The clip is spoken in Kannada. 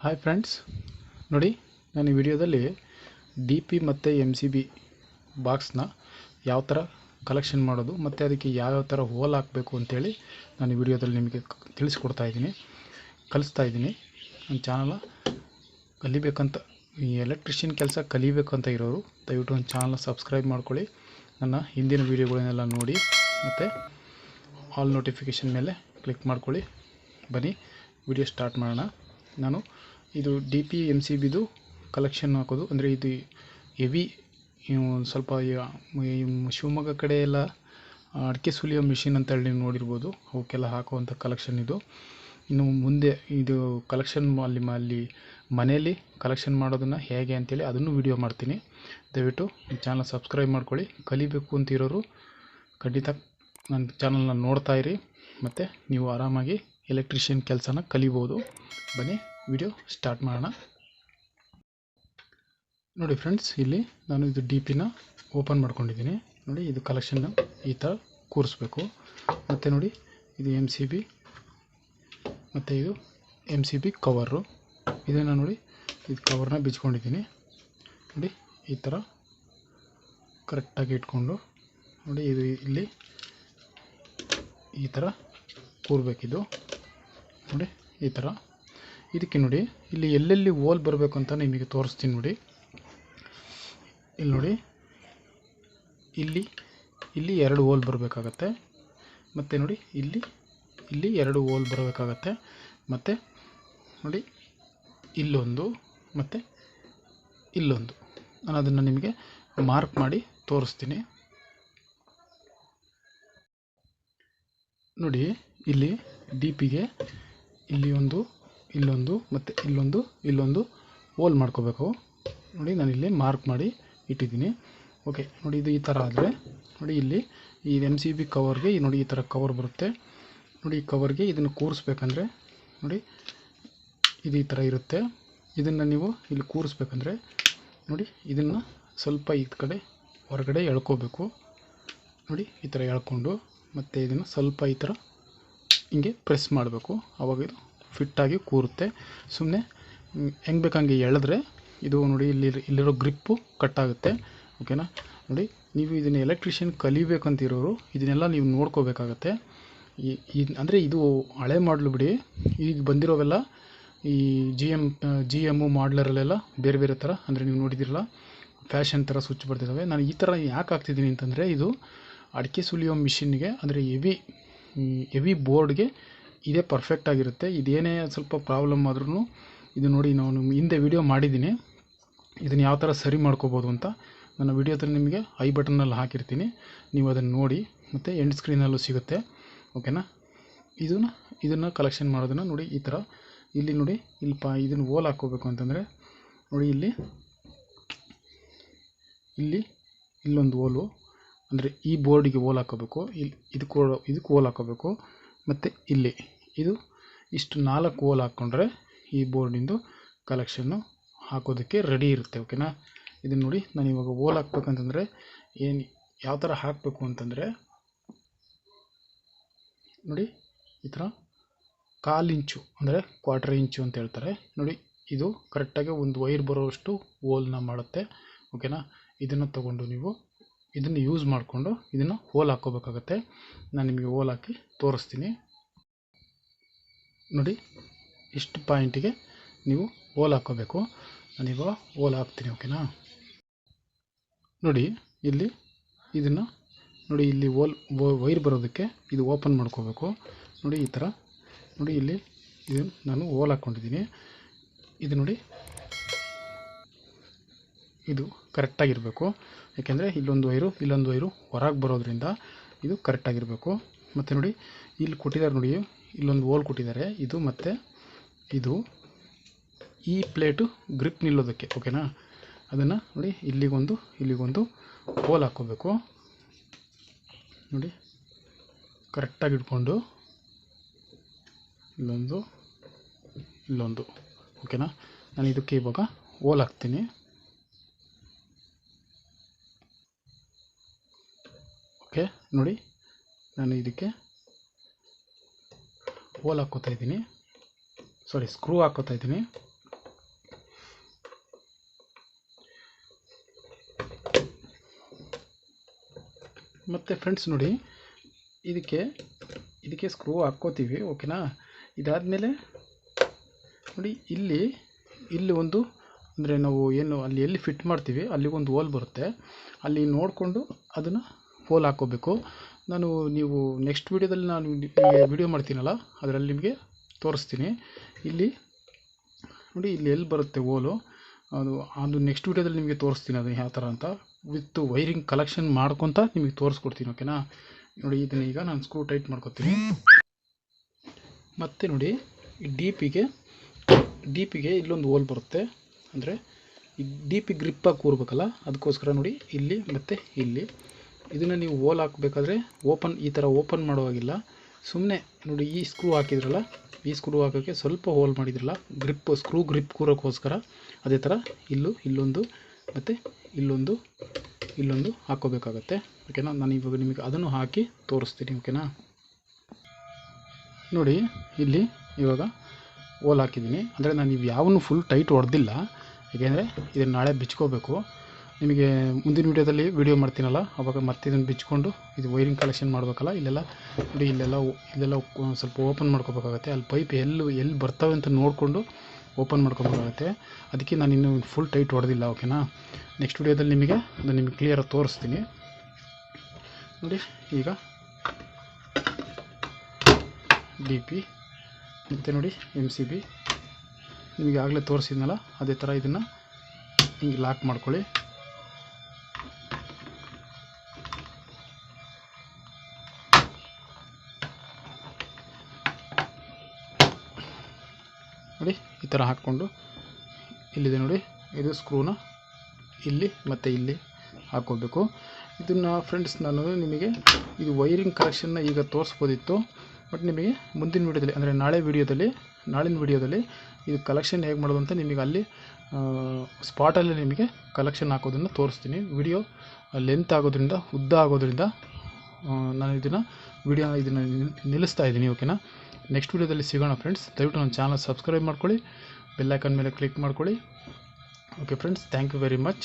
ಹಾಯ್ ಫ್ರೆಂಡ್ಸ್ ನೋಡಿ, ನಾನು ಈ ವಿಡಿಯೋದಲ್ಲಿ ಡಿ ಪಿ ಮತ್ತು ಎಂ ಸಿ ಬಿ ಬಾಕ್ಸ್ನ ಯಾವ ಥರ ಕಲೆಕ್ಷನ್ ಮಾಡೋದು, ಮತ್ತು ಅದಕ್ಕೆ ಯಾವ್ಯಾವ ಥರ ಹೋಲ್ ಹಾಕಬೇಕು ಅಂತೇಳಿ ನಾನು ಈ ವಿಡಿಯೋದಲ್ಲಿ ನಿಮಗೆ ತಿಳಿಸ್ಕೊಡ್ತಾ ಇದ್ದೀನಿ, ಕಲಿಸ್ತಾ ಇದ್ದೀನಿ. ನನ್ನ ಚಾನಲ ಕಲಿಬೇಕಂತ, ಈ ಎಲೆಕ್ಟ್ರಿಷಿಯನ್ ಕೆಲಸ ಕಲಿಬೇಕಂತ ಇರೋರು, ದಯವಿಟ್ಟು ನನ್ನ ಚಾನಲ್ನ ಸಬ್ಸ್ಕ್ರೈಬ್ ಮಾಡ್ಕೊಳ್ಳಿ. ನನ್ನ ಹಿಂದಿನ ವೀಡಿಯೋಗಳನ್ನೆಲ್ಲ ನೋಡಿ, ಮತ್ತು ಆಲ್ ನೋಟಿಫಿಕೇಷನ್ ಮೇಲೆ ಕ್ಲಿಕ್ ಮಾಡ್ಕೊಳ್ಳಿ. ಬನ್ನಿ, ವಿಡಿಯೋ ಸ್ಟಾರ್ಟ್ ಮಾಡೋಣ. ನಾನು. ಇದು ಡಿ ಪಿ ಎಂ ಸಿ ಬಿದು ಕಲೆಕ್ಷನ್ ಹಾಕೋದು. ಅಂದರೆ ಇದು ಹೆವಿ ಸ್ವಲ್ಪ ಶಿವಮೊಗ್ಗ ಕಡೆ ಎಲ್ಲ ಅಡಿಕೆ ಸುಲಿಯೋ ಮಿಷಿನ್ ಅಂತ ಹೇಳಿ ನೋಡಿರ್ಬೋದು. ಅವಕ್ಕೆಲ್ಲ ಹಾಕುವಂಥ ಕಲೆಕ್ಷನ್ ಇದು. ಇನ್ನು ಮುಂದೆ ಇದು ಕಲೆಕ್ಷನ್ ಅಲ್ಲಿ ಅಲ್ಲಿ ಮನೆಯಲ್ಲಿ ಕಲೆಕ್ಷನ್ ಮಾಡೋದನ್ನು ಹೇಗೆ ಅಂತೇಳಿ ಅದನ್ನು ವಿಡಿಯೋ ಮಾಡ್ತೀನಿ. ದಯವಿಟ್ಟು ಚಾನಲ್ ಸಬ್ಸ್ಕ್ರೈಬ್ ಮಾಡ್ಕೊಳ್ಳಿ. ಕಲಿಬೇಕು ಅಂತಿರೋರು ಖಂಡಿತ ನನ್ನ ಚಾನಲ್ನ ನೋಡ್ತಾ ಇರಿ. ಮತ್ತು ನೀವು ಆರಾಮಾಗಿ ಎಲೆಕ್ಟ್ರಿಷಿಯನ್ ಕೆಲಸನ ಕಲಿಬೋದು. ಬನ್ನಿ. ವಿಡಿಯೋ ಸ್ಟಾರ್ಟ್ ಮಾಡೋಣ. ನೋಡಿ ಫ್ರೆಂಡ್ಸ್ ಇಲ್ಲಿ ನಾನು ಇದು ಡಿ ಪಿನ ಓಪನ್ ಮಾಡ್ಕೊಂಡಿದ್ದೀನಿ. ನೋಡಿ ಇದು ಕಲೆಕ್ಷನ್ನ ಈ ಥರ ಕೂರಿಸ್ಬೇಕು. ಮತ್ತು ನೋಡಿ ಇದು ಎಂ ಸಿ ಬಿ ಮತ್ತು ಇದು ಎಂ ಸಿ ಬಿ ಕವರು ಇದನ್ನು ನೋಡಿ ಇದು ಕವರ್ನ ಬಿಚ್ಕೊಂಡಿದ್ದೀನಿ. ನೋಡಿ ಈ ಥರ ಕರೆಕ್ಟಾಗಿ ಇಟ್ಕೊಂಡು, ನೋಡಿ ಇದು ಇಲ್ಲಿ ಈ ಥರ ಕೂರಬೇಕಿದು. ನೋಡಿ ಈ ಥರ ಇದಕ್ಕೆ ನೋಡಿ, ಇಲ್ಲಿ ಎಲ್ಲೆಲ್ಲಿ ಹೋಲ್ ಬರಬೇಕು ಅಂತ ನಿಮಗೆ ತೋರಿಸ್ತೀನಿ ನೋಡಿ. ಇಲ್ಲಿ ನೋಡಿ, ಇಲ್ಲಿ ಇಲ್ಲಿ ಎರಡು ಹೋಲ್ ಬರಬೇಕಾಗತ್ತೆ. ಮತ್ತು ನೋಡಿ, ಇಲ್ಲಿ ಇಲ್ಲಿ ಎರಡು ಹೋಲ್ ಬರಬೇಕಾಗತ್ತೆ. ಮತ್ತು ನೋಡಿ, ಇಲ್ಲೊಂದು, ಮತ್ತು ಇಲ್ಲೊಂದು. ನಾನು ಅದನ್ನು ನಿಮಗೆ ಮಾರ್ಕ್ ಮಾಡಿ ತೋರಿಸ್ತೀನಿ. ನೋಡಿ, ಇಲ್ಲಿ ಡಿ ಪಿಗೆ ಇಲ್ಲಿ ಒಂದು ಇಲ್ಲೊಂದು, ಮತ್ತು ಇಲ್ಲೊಂದು ಇಲ್ಲೊಂದು. ಹೋಲ್ ಮಾಡ್ಕೋಬೇಕು. ನೋಡಿ, ನಾನು ಇಲ್ಲಿ ಮಾರ್ಕ್ ಮಾಡಿ ಇಟ್ಟಿದ್ದೀನಿ. ಓಕೆ ನೋಡಿ, ಇದು ಈ ಥರ ಆದರೆ, ನೋಡಿ, ಇಲ್ಲಿ ಈ ಎಂ ಸಿ ಬಿ ಕವರ್ಗೆ ನೋಡಿ ಈ ಥರ ಕವರ್ ಬರುತ್ತೆ. ನೋಡಿ, ಈ ಕವರ್ಗೆ ಇದನ್ನು ಕೂರಿಸ್ಬೇಕಂದ್ರೆ, ನೋಡಿ, ಇದು ಈ ಥರ ಇರುತ್ತೆ. ಇದನ್ನು ನೀವು ಇಲ್ಲಿ ಕೂರಿಸ್ಬೇಕಂದ್ರೆ, ನೋಡಿ, ಇದನ್ನು ಸ್ವಲ್ಪ ಈ ಕಡೆ ಹೊರಗಡೆ ಎಳ್ಕೋಬೇಕು. ನೋಡಿ, ಈ ಥರ ಎಳ್ಕೊಂಡು, ಮತ್ತು ಇದನ್ನು ಸ್ವಲ್ಪ ಈ ಥರ ಹಿಂಗೆ ಪ್ರೆಸ್ ಮಾಡಬೇಕು. ಆವಾಗ ಇದು ಫಿಟ್ಟಾಗಿ ಕೂರುತ್ತೆ. ಸುಮ್ಮನೆ ಹೆಂಗೆ ಬೇಕಂಗೆ ಎಳೆದ್ರೆ ಇದು ನೋಡಿ ಇಲ್ಲಿ ಇಲ್ಲಿರೋ ಗ್ರಿಪ್ಪು ಕಟ್ಟಾಗುತ್ತೆ. ಓಕೆನಾ? ನೋಡಿ, ನೀವು ಇದನ್ನು ಎಲೆಕ್ಟ್ರಿಷಿಯನ್ ಕಲಿಬೇಕಂತಿರೋರು ಇದನ್ನೆಲ್ಲ ನೀವು ನೋಡ್ಕೋಬೇಕಾಗತ್ತೆ. ಈ ಈ ಅಂದರೆ ಇದು ಹಳೆ ಮಾಡಲು ಬಿಡಿ. ಈಗ ಬಂದಿರೋವೆಲ್ಲ ಈ ಜಿ ಎಂ ಜಿ ಎಮ್ಮು ಮಾಡ್ಲರಲ್ಲೆಲ್ಲ ಬೇರೆ ಬೇರೆ ಥರ ಅಂದರೆ ನೀವು ನೋಡಿದಿರಲ್ಲ, ಫ್ಯಾಷನ್ ಥರ ಸ್ವಿಚ್ ಬರ್ತಿದ್ದಾವೆ ನಾನು ಈ ಥರ ಯಾಕೆ ಹಾಕ್ತಿದ್ದೀನಿ ಅಂತಂದರೆ ಇದು ಅಡಿಕೆ ಸುಲಿಯೋ ಮಿಷಿನ್ಗೆ ಅಂದರೆ ಎವಿ ಹೆವಿ ಬೋರ್ಡ್ಗೆ ಇದೇ ಪರ್ಫೆಕ್ಟ್ ಆಗಿರುತ್ತೆ. ಇದೇನೇ ಸ್ವಲ್ಪ ಪ್ರಾಬ್ಲಮ್ ಆದ್ರೂ ಇದು ನೋಡಿ ನಾನು ಹಿಂದೆ ವಿಡಿಯೋ ಮಾಡಿದ್ದೀನಿ. ಇದನ್ನು ಯಾವ ಥರ ಸರಿ ಮಾಡ್ಕೋಬೋದು ಅಂತ ನನ್ನ ವಿಡಿಯೋದಲ್ಲಿ ನಿಮಗೆ ಐ ಬಟನ್ನಲ್ಲಿ ಹಾಕಿರ್ತೀನಿ. ನೀವು ಅದನ್ನು ನೋಡಿ ಮತ್ತು ಎಂಡ್ ಸ್ಕ್ರೀನಲ್ಲೂ ಸಿಗುತ್ತೆ. ಓಕೆನಾ ಇದನ್ನು ಇದನ್ನು ಕಲೆಕ್ಷನ್ ಮಾಡೋದನ್ನು ನೋಡಿ ಈ ಥರ ಇಲ್ಲಿ ನೋಡಿ, ಇಲ್ಲಿ ಪಾ, ಇದನ್ನು ಓಲ್ ಹಾಕ್ಕೋಬೇಕು ಅಂತಂದರೆ ನೋಡಿ ಇಲ್ಲಿ ಇಲ್ಲಿ, ಇಲ್ಲೊಂದು ಓಲು ಅಂದರೆ ಈ ಬೋರ್ಡಿಗೆ ಓಲ್ ಹಾಕೋಬೇಕು ಇಲ್ಲಿ ಇದಕ್ಕೆ ಇದಕ್ಕೆ ಓಲ್ ಹಾಕೋಬೇಕು ಮತ್ತು ಇಲ್ಲಿ. ಇದು ಇಷ್ಟು ನಾಲ್ಕು ಹೋಲ್ ಹಾಕ್ಕೊಂಡ್ರೆ ಈ ಬೋರ್ಡಿಂದು ಕಲೆಕ್ಷನ್ನು ಹಾಕೋದಕ್ಕೆ ರೆಡಿ ಇರುತ್ತೆ ಓಕೆನಾ ಇದನ್ನು ನೋಡಿ, ನಾನು ಇವಾಗ ಹೋಲ್ ಹಾಕ್ಬೇಕಂತಂದರೆ ಏನು, ಯಾವ ಥರ ಹಾಕಬೇಕು ಅಂತಂದರೆ ನೋಡಿ, ಈ ಥರ ಕಾಲು ಇಂಚು ಅಂದರೆ ಕ್ವಾರ್ಟರ್ ಇಂಚು ಅಂತ ಹೇಳ್ತಾರೆ. ನೋಡಿ, ಇದು ಕರೆಕ್ಟಾಗಿ ಒಂದು ವೈರ್ ಬರೋವಷ್ಟು ಹೋಲ್ನ ಮಾಡುತ್ತೆ ಓಕೆನಾ ಇದನ್ನು ತಗೊಂಡು ನೀವು ಇದನ್ನು ಯೂಸ್ ಮಾಡಿಕೊಂಡು ಇದನ್ನು ಹೋಲ್ ಹಾಕೋಬೇಕಾಗತ್ತೆ ನಾನು ನಿಮಗೆ ಹೋಲ್ ಹಾಕಿ ತೋರಿಸ್ತೀನಿ. ನೋಡಿ, ಇಷ್ಟು ಪಾಯಿಂಟಿಗೆ ನೀವು ಹೋಲ್ ಹಾಕೋಬೇಕು ನಾನಿವಾಗ ಹೋಲ್ ಹಾಕ್ತೀನಿ ಓಕೆನಾ ನೋಡಿ, ಇಲ್ಲಿ ಇದನ್ನು, ನೋಡಿ, ಇಲ್ಲಿ ಹೋಲ್ ವೈರ್ ಬರೋದಕ್ಕೆ ಇದು ಓಪನ್ ಮಾಡ್ಕೋಬೇಕು. ನೋಡಿ, ಈ ಥರ ನೋಡಿ, ಇಲ್ಲಿ ಇದನ್ನು ನಾನು ಹೋಲ್ ಹಾಕ್ಕೊಂಡಿದ್ದೀನಿ. ಇದು ನೋಡಿ ಇದು ಕರೆಕ್ಟಾಗಿರಬೇಕು ಯಾಕೆಂದರೆ ಇಲ್ಲೊಂದು ವೈರು ಇಲ್ಲೊಂದು ವೈರು ಹೊರಗೆ ಬರೋದ್ರಿಂದ ಇದು ಕರೆಕ್ಟಾಗಿರಬೇಕು ಮತ್ತು ನೋಡಿ, ಇಲ್ಲಿ ಕೊಟ್ಟಿದ್ದಾರೆ ನೋಡಿ, ಇಲ್ಲೊಂದು ಹೋಲ್ ಕೊಟ್ಟಿದ್ದಾರೆ. ಇದು ಮತ್ತು ಇದು ಈ ಪ್ಲೇಟು ಗ್ರಿಪ್ ನಿಲ್ಲೋದಕ್ಕೆ ಓಕೆನಾ ಅದನ್ನು ನೋಡಿ, ಇಲ್ಲಿಗೊಂದು ಇಲ್ಲಿಗೊಂದು ಹೋಲ್ ಹಾಕ್ಕೋಬೇಕು ನೋಡಿ ಕರೆಕ್ಟಾಗಿ ಇಟ್ಕೊಂಡು ಇಲ್ಲೊಂದು ಇಲ್ಲೊಂದು ಓಕೆನಾ ನಾನು ಇದಕ್ಕೆ ಇವಾಗ ಹೋಲ್ ಹಾಕ್ತೀನಿ. ಓಕೆ, ನೋಡಿ. ನಾನು ಇದಕ್ಕೆ ಹೋಲ್ ಹಾಕೋತಾ ಇದ್ದೀನಿ. ಸಾರಿ ಸ್ಕ್ರೂ ಹಾಕೋತಾ ಇದ್ದೀನಿ. ಮತ್ತು ಫ್ರೆಂಡ್ಸ್ ನೋಡಿ, ಇದಕ್ಕೆ ಇದಕ್ಕೆ ಸ್ಕ್ರೂ ಹಾಕ್ಕೋತೀವಿ ಓಕೆನಾ? ಇದಾದಮೇಲೆ, ನೋಡಿ, ಇಲ್ಲಿ ಇಲ್ಲಿ ಒಂದು, ಅಂದರೆ ನಾವು ಏನು, ಅಲ್ಲಿ ಎಲ್ಲಿ ಫಿಟ್ ಮಾಡ್ತೀವಿ ಅಲ್ಲಿಗೊಂದು ಹೋಲ್ ಬರುತ್ತೆ. ಅಲ್ಲಿ ನೋಡಿಕೊಂಡು ಅದನ್ನು ಹೋಲ್ ಹಾಕ್ಕೋಬೇಕು ನಾನು ನೀವು ನೆಕ್ಸ್ಟ್ ವಿಡಿಯೋದಲ್ಲಿ ನಾನು ನಿಮಗೆ ವಿಡಿಯೋ ಮಾಡ್ತೀನಲ್ಲ, ಅದರಲ್ಲಿ ನಿಮಗೆ ತೋರಿಸ್ತೀನಿ. ಇಲ್ಲಿ, ನೋಡಿ ಇಲ್ಲಿ ಎಲ್ಲಿ ಬರುತ್ತೆ ಹೋಲು ಅದು ಅದು ನೆಕ್ಸ್ಟ್ ವಿಡಿಯೋದಲ್ಲಿ ನಿಮಗೆ ತೋರಿಸ್ತೀನಿ ಅದು ಯಾವ ಥರ ಅಂತ. ವಿತ್ ವೈರಿಂಗ್ ಕಲೆಕ್ಷನ್ ಮಾಡ್ಕೊತ ನಿಮಗೆ ತೋರಿಸ್ಕೊಡ್ತೀನಿ ಓಕೆನಾ ನೋಡಿ, ಇದನ್ನ ಈಗ ನಾನು ಸ್ಕ್ರೂ ಟೈಟ್ ಮಾಡ್ಕೊತೀನಿ. ಮತ್ತು ನೋಡಿ, ಈ ಡೀಪಿಗೆ ಡೀಪಿಗೆ ಇಲ್ಲೊಂದು ಹೋಲ್ ಬರುತ್ತೆ. ಅಂದರೆ ಈ ಪಿ ಗ್ರಿಪ್ಪಾಗಿ ಕೂರ್ಬೇಕಲ್ಲ, ಅದಕ್ಕೋಸ್ಕರ ನೋಡಿ, ಇಲ್ಲಿ ಮತ್ತು ಇಲ್ಲಿ. ಇದನ್ನು ನೀವು ಹೋಲ್ ಹಾಕಬೇಕಾದ್ರೆ ಓಪನ್ ಈ ಥರ ಓಪನ್ ಮಾಡುವಾಗಿಲ್ಲ. ಸುಮ್ಮನೆ ನೋಡಿ ಈ ಸ್ಕ್ರೂ ಹಾಕಿದ್ರಲ್ಲ, ಈ ಸ್ಕ್ರೂ ಹಾಕೋಕ್ಕೆ ಸ್ವಲ್ಪ ಹೋಲ್ ಮಾಡಿದ್ರಲ್ಲ ಗ್ರಿಪ್ ಸ್ಕ್ರೂ ಗ್ರಿಪ್ ಕೂರೋಕ್ಕೋಸ್ಕರ ಅದೇ ಥರ ಇಲ್ಲೂ ಇಲ್ಲೊಂದು ಮತ್ತು ಇಲ್ಲೊಂದು ಇಲ್ಲೊಂದು ಹಾಕೋಬೇಕಾಗತ್ತೆ ಓಕೆನಾ ನಾನು ಇವಾಗ ನಿಮಗೆ ಅದನ್ನು ಹಾಕಿ ತೋರಿಸ್ತೀನಿ ಓಕೆನಾ ನೋಡಿ, ಇಲ್ಲಿ ಇವಾಗ ಹೋಲ್ ಹಾಕಿದ್ದೀನಿ. ಅಂದರೆ ನಾನು ಇವು ಯಾವನ್ನೂ ಫುಲ್ ಟೈಟ್ ಹೊಡೆದಿಲ್ಲ. ಏಕೆಂದರೆ ಇದನ್ನು ನಾಳೆ ಬಿಚ್ಕೋಬೇಕು. ನಿಮಗೆ ಮುಂದಿನ ವೀಡಿಯೋದಲ್ಲಿ ವೀಡಿಯೋ ಮಾಡ್ತೀನಲ್ಲ, ಅವಾಗ ಮತ್ತೆ ಇದನ್ನು ಬಿಚ್ಕೊಂಡು ಇದು ವೈರಿಂಗ್ ಕಲೆಕ್ಷನ್ ಮಾಡಬೇಕಲ್ಲ, ಇಲ್ಲೆಲ್ಲ ನೋಡಿ, ಇಲ್ಲೆಲ್ಲ ಇಲ್ಲೆಲ್ಲ ಸ್ವಲ್ಪ ಓಪನ್ ಮಾಡ್ಕೋಬೇಕಾಗತ್ತೆ. ಅಲ್ಲಿ ಪೈಪ್ ಎಲ್ಲಿ ಎಲ್ಲಿ ಬರ್ತವೆ ಅಂತ ನೋಡಿಕೊಂಡು ಓಪನ್ ಮಾಡ್ಕೋಬೇಕಾಗತ್ತೆ. ಅದಕ್ಕೆ ನಾನು ಇನ್ನೂ ಫುಲ್ ಟೈಟ್ ಹೊಡೆದಿಲ್ಲ ಓಕೆನಾ ನೆಕ್ಸ್ಟ್ ವೀಡಿಯೋದಲ್ಲಿ ನಿಮಗೆ ಅದನ್ನು ನಿಮಗೆ ಕ್ಲಿಯರಾಗಿ ತೋರಿಸ್ತೀನಿ. ನೋಡಿ, ಈಗ ಡಿ ಪಿ ಮತ್ತು ನೋಡಿ ಎಂ ಸಿ ಬಿ ನಿಮಗೆ ಆಗಲೇ ತೋರಿಸಿದ್ನಲ್ಲ, ಅದೇ ಥರ ಇದನ್ನು ಹಿಂಗೆ ಲಾಕ್ ಮಾಡ್ಕೊಳ್ಳಿ. ನೋಡಿ, ಈ ಥರ ಹಾಕ್ಕೊಂಡು. ಇಲ್ಲಿದೆ ನೋಡಿ, ಇದು ಸ್ಕ್ರೂನ ಇಲ್ಲಿ ಮತ್ತು ಇಲ್ಲಿ ಹಾಕ್ಕೋಬೇಕು ಇದನ್ನು ಫ್ರೆಂಡ್ಸ್ ನಾನು ನಿಮಗೆ ಇದು ವೈರಿಂಗ್ ಕಲೆಕ್ಷನ್ನ ಈಗ ತೋರಿಸ್ಬೋದಿತ್ತು. ಬಟ್ ನಿಮಗೆ ಮುಂದಿನ ವೀಡಿಯೋದಲ್ಲಿ, ಅಂದರೆ ನಾಳೆ ವೀಡಿಯೋದಲ್ಲಿ, ನಾಳಿನ ವೀಡಿಯೋದಲ್ಲಿ ಇದು ಕಲೆಕ್ಷನ್ ಹೇಗೆ ಮಾಡೋದು ಅಂತ ನಿಮಗೆ ಅಲ್ಲಿ ಸ್ಪಾಟಲ್ಲಿ ನಿಮಗೆ ಕಲೆಕ್ಷನ್ ಹಾಕೋದನ್ನು ತೋರಿಸ್ತೀನಿ. ವಿಡಿಯೋ ಲೆಂತ್ ಆಗೋದ್ರಿಂದ, ಉದ್ದ ಆಗೋದ್ರಿಂದ ನಾನು ಇದನ್ನು, ವಿಡಿಯೋ ಇದನ್ನು ನಿಲ್ಲಿಸ್ತಾ ಇದ್ದೀನಿ ಓಕೆನಾ ನೆಕ್ಸ್ಟ್ ವೀಡಿಯೋದಲ್ಲಿ ಸಿಗೋಣ ಫ್ರೆಂಡ್ಸ್ ದಯವಿಟ್ಟು ನನ್ನ ಚಾನಲ್ ಸಬ್ಸ್ಕ್ರೈಬ್ ಮಾಡ್ಕೊಳ್ಳಿ. ಬೆಲ್ಲೈಕನ್ ಮೇಲೆ ಕ್ಲಿಕ್ ಮಾಡ್ಕೊಳ್ಳಿ. Okay friends thank you very much